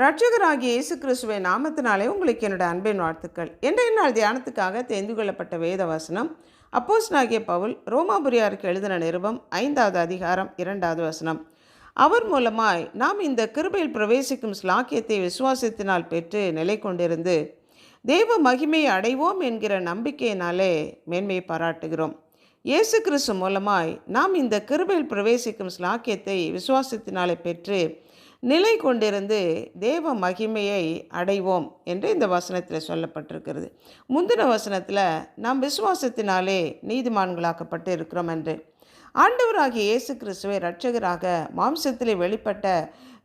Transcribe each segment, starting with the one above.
ரட்சகராகிய இயேசு கிறிஸ்துவை நாமத்தினாலே உங்களுக்கு என்னோட அன்பின் வாழ்த்துக்கள். இன்றைய நாள் தியானத்துக்காக தெரிந்து கொள்ளப்பட்ட வேத வசனம் நாகிய பவுல் ரோமாபுரியாருக்கு எழுதின நிருபம் ஐந்தாவது அதிகாரம் இரண்டாவது வசனம். அவர் மூலமாய் நாம் இந்த கிருபையில் பிரவேசிக்கும் ஸ்லாக்கியத்தை விசுவாசத்தினால் பெற்று நிலை கொண்டிருந்து தேவ மகிமையை அடைவோம் என்கிற நம்பிக்கையினாலே மேன்மையை பாராட்டுகிறோம். இயேசு கிறிஸ்து மூலமாய் நாம் இந்த கிருபையில் பிரவேசிக்கும் ஸ்லாக்கியத்தை விசுவாசத்தினாலே பெற்று நிலை கொண்டிருந்து தேவ மகிமையை அடைவோம் என்று இந்த வசனத்தில் சொல்லப்பட்டிருக்கிறது. முந்தின வசனத்தில் நாம் விசுவாசத்தினாலே நீதிமான்களாக்கப்பட்டு இருக்கிறோம் என்று. ஆண்டவராகிய இயேசு கிறிஸ்துவை இரட்சகராக மாம்சத்திலே வெளிப்பட்ட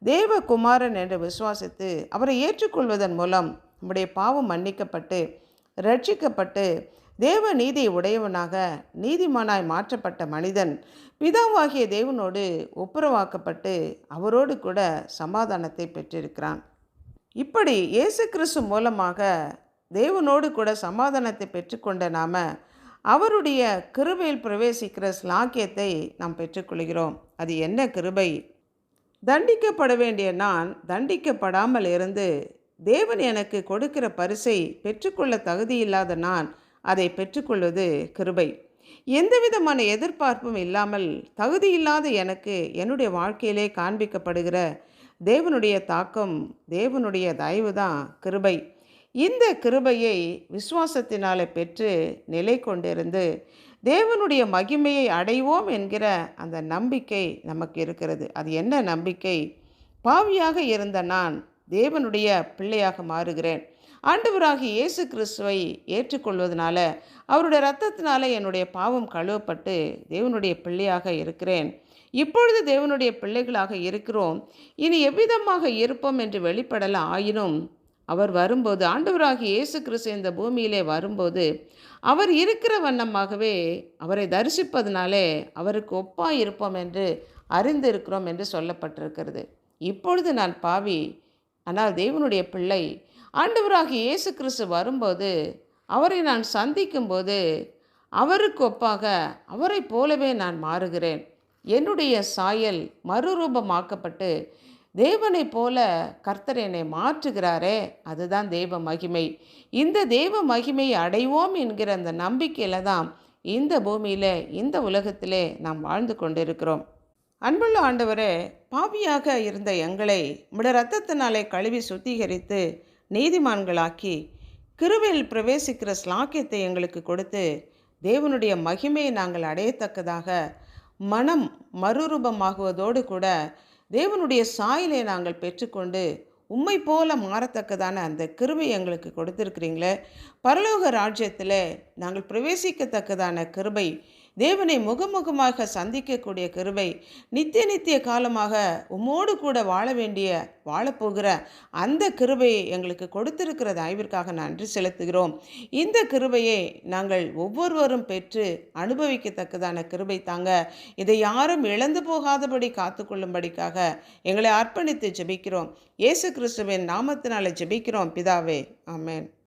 தேவகுமாரன் என்று விசுவாசித்து அவரை ஏற்றுக்கொள்வதன் மூலம் நம்முடைய பாவம் மன்னிக்கப்பட்டு ரட்சிக்கப்பட்டு தேவ நீதி உடையவனாக நீதிமானாய் மாற்றப்பட்ட மனிதன் பிதாவாகிய தேவனோடு ஒப்புரவாக்கப்பட்டு அவரோடு கூட சமாதானத்தை பெற்றிருக்கிறான். இப்படி இயேசு கிறிஸ்து மூலமாக தேவனோடு கூட சமாதானத்தை பெற்றுக்கொண்ட நாம அவருடைய கிருபையில் பிரவேசிக்கிற ஸ்லாக்கியத்தை நாம் பெற்றுக்கொள்கிறோம். அது என்ன கிருபை? தண்டிக்கப்பட வேண்டிய நான் தண்டிக்கப்படாமல் இருந்து தேவன் எனக்கு கொடுக்கிற பரிசை பெற்றுக்கொள்ள தகுதியில்லாத நான் அதை பெற்றுக்கொள்வது கிருபை. எந்த விதமான எதிர்பார்ப்பும் இல்லாமல் தகுதியில்லாத எனக்கு என்னுடைய வாழ்க்கையிலே காண்பிக்கப்படுகிற தேவனுடைய தாக்கம் தேவனுடைய தயவு தான் கிருபை. இந்த கிருபையை விசுவாசத்தினாலே பெற்று நிலை கொண்டிருந்து தேவனுடைய மகிமையை அடைவோம் என்கிற அந்த நம்பிக்கை நமக்கு இருக்கிறது. அது என்ன நம்பிக்கை? பாவியாக இருந்த நான் தேவனுடைய பிள்ளையாக மாறுகிறேன். ஆண்டவராகி இயேசு கிறிஸ்துவை ஏற்றுக்கொள்வதனால அவருடைய ரத்தத்தினால என்னுடைய பாவம் கழுவப்பட்டு தேவனுடைய பிள்ளையாக இருக்கிறேன். இப்பொழுது தேவனுடைய பிள்ளைகளாக இருக்கிறோம். இனி எவ்விதமாக இருப்போம் என்று வெளிப்படல ஆயினும் அவர் வரும்போது ஆண்டவராகி இயேசு கிறிஸ்து இந்த பூமியிலே வரும்போது அவர் இருக்கிற வண்ணமாகவே அவரை தரிசிப்பதனாலே அவருக்கு ஒப்பாக இருப்போம் என்று அறிந்திருக்கிறோம் என்று சொல்லப்பட்டிருக்கிறது. இப்பொழுது நான் பாவி ஆனால் தேவனுடைய பிள்ளை ஆண்டவராகிய இயேசு கிறிஸ்து வரும்போது அவரை நான் சந்திக்கும்போது அவருக்கு ஒப்பாக அவரை போலவே நான் மாறுகிறேன். என்னுடைய சாயல் மறுரூபமாக்கப்பட்டு தேவனைப் போல கர்த்தர் என்னை மாற்றுகிறாரே அதுதான் தேவ மகிமை. இந்த தேவ மகிமையை அடைவோம் என்கிற அந்த நம்பிக்கையில் தான் இந்த பூமியில் இந்த உலகத்திலே நாம் வாழ்ந்து கொண்டிருக்கிறோம். அன்புள்ள ஆண்டவரே பாவியாக இருந்த எங்களை உம்முடைய ரத்தத்தினாலே கழுவி சுத்திகரித்து நீதிமான்களாக்கி கிருவையில் பிரவேசிக்கிற ஸ்லாக்கியத்தை எங்களுக்கு கொடுத்து தேவனுடைய மகிமையை நாங்கள் அடையத்தக்கதாக மனம் மறுரூபமாகுவதோடு கூட தேவனுடைய சாயிலை நாங்கள் பெற்றுக்கொண்டு உம்மை போல மாறத்தக்கதான அந்த கிருபை எங்களுக்கு கொடுத்துருக்கிறீங்களே. பரலோக ராஜ்யத்தில் நாங்கள் பிரவேசிக்கத்தக்கதான கிருபை தேவனை முகமுகமாக சந்திக்கக்கூடிய கிருபை நித்திய நித்திய காலமாக உம்மோடு கூட வாழ வேண்டிய வாழப்போகிற அந்த கிருபையை எங்களுக்கு கொடுத்திருக்கிற ஆய்விற்காக நன்றி செலுத்துகிறோம். இந்த கிருபையை நாங்கள் ஒவ்வொருவரும் பெற்று அனுபவிக்கத்தக்கதான கிருபை தாங்க. இதை யாரும் இழந்து போகாதபடி காத்துக்கொள்ளும்படிக்காக எங்களை அர்ப்பணித்து ஜெபிக்கிறோம். இயேசு கிறிஸ்துவின் நாமத்தினால ஜெபிக்கிறோம். பிதாவே ஆமேன்.